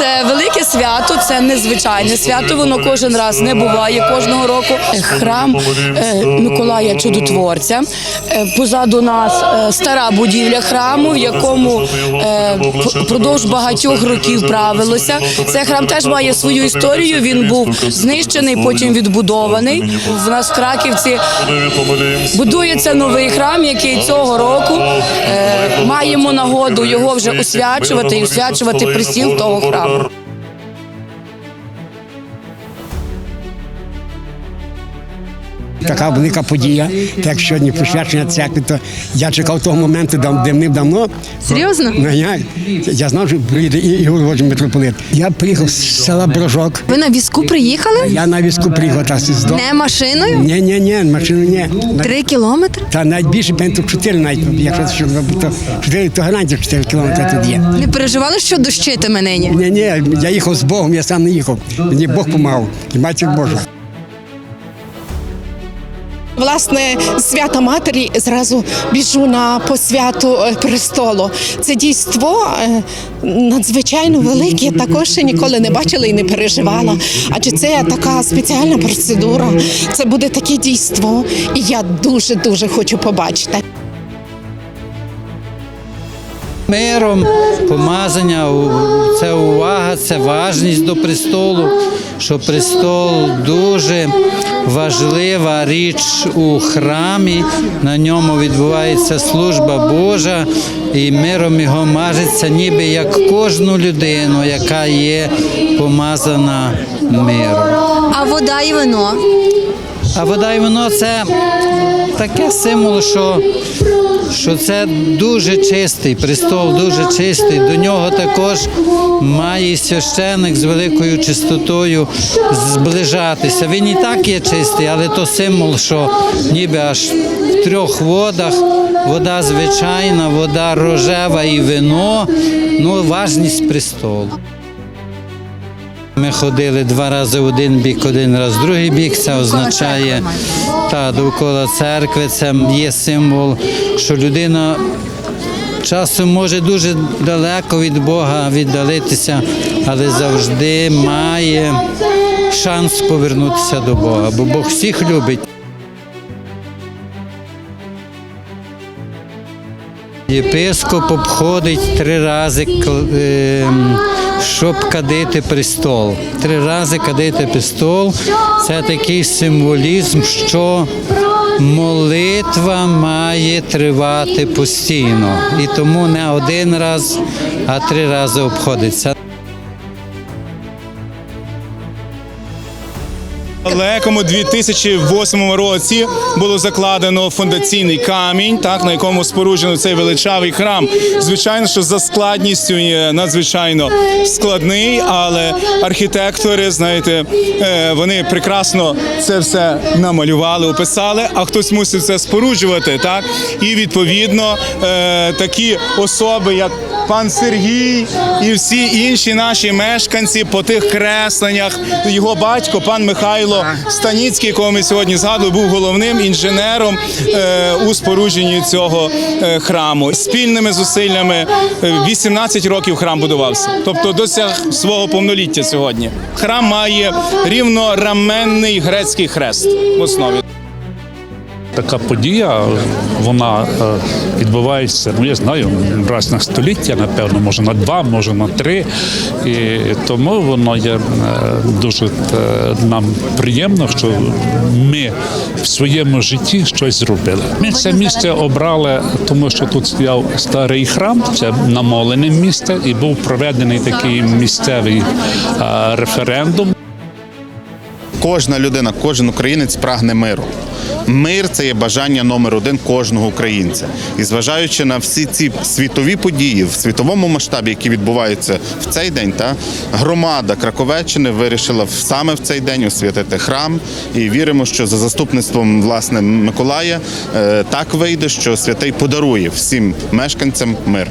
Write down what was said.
це велике свято, це незвичайне свято. Воно кожен раз не буває кожного року. Храм е, Миколая Чудотворця. Е, Позаду нас е, стара будівля храму, в якому п- впродовж багатьох років правилося. Цей храм теж має свою історію. Він був знищений, потім відбудований. В нас в Краківці будується новий храм, який цього року маємо нагоду його вже освячувати і освячувати присіл того храму. Arr. Така велика подія, так сьогодні посвячення церкви, то я чекав того моменту дав- давним-давно. Серйозно? Ну, як? Я знав, що приїде і Ігор Володимир митрополит. Я приїхав з села Брожок. Ви на візку приїхали? Я на візку приїхав та з дому. Не машиною? Ні, ні, ні, машину ні. Три кілометри? Та навіть більше, певно, 4 навіть, якщо то 4, то гарантія 4 кілометри тут є. Не переживали, що дощитиме нині? Ні, ні, я їхав з Богом, я сам не їхав. Мені Бог допомагав, і матір Божа. Власне, свята матері зразу біжу на посвяту е, престолу. Це дійство е, надзвичайно велике. Також ще ніколи не бачила і не переживала. Адже це така спеціальна процедура. Це буде таке дійство, і я дуже дуже хочу побачити. Миром, помазання, це увага, це важність до престолу, що престол дуже важлива річ у храмі, на ньому відбувається служба Божа, і миром його мажеться, ніби як кожну людину, яка є помазана миром. А вода і вино. А вода і вино це таке символ, що, що це дуже чистий престол, дуже чистий. До нього також має священик з великою чистотою зближатися. Він і так є чистий, але то символ, що ніби аж в трьох водах. Вода звичайна, вода рожева і вино, ну важність престолу. Ми ходили два рази один бік, один раз другий бік. Це означає та довкола церкви. Це є символ, що людина часом може дуже далеко від Бога віддалитися, але завжди має шанс повернутися до Бога, бо Бог всіх любить. Єпископ обходить три рази, ем, щоб кадити престол. Три рази кадити престол це такий символізм, що молитва має тривати постійно. І тому не один раз, а три рази обходиться. Далекому 2008 році було закладено фундаційний камінь, так на якому споруджено цей величавий храм. Звичайно, що за складністю надзвичайно складний, але архітектори, знаєте, е, вони прекрасно це все намалювали, описали. А хтось мусив це споруджувати, так і відповідно е, такі особи, як пан Сергій і всі інші наші мешканці по тих кресленнях. Його батько, пан Михайло Станіцький, якого ми сьогодні згадували, був головним інженером е, у спорудженні цього е, храму. Спільними зусиллями е, 18 років храм будувався, тобто досяг свого повноліття сьогодні. Храм має рівнораменний грецький хрест в основі. Така подія, вона е, відбувається, ну я знаю, раз на століття, напевно, може на два, може на три. І тому воно є е, дуже е, нам приємно, що ми в своєму житті щось зробили. Ми це місце обрали, тому що тут стояв старий храм, це намолене місце, і був проведений такий місцевий референдум. Кожна людина, кожен українець прагне миру. Мир це є бажання номер один кожного українця. І зважаючи на всі ці світові події в світовому масштабі, які відбуваються в цей день, та громада Краковеччини вирішила саме в цей день освятити храм. І віримо, що за заступництвом власне Миколая е, так вийде, що святий подарує всім мешканцям мир.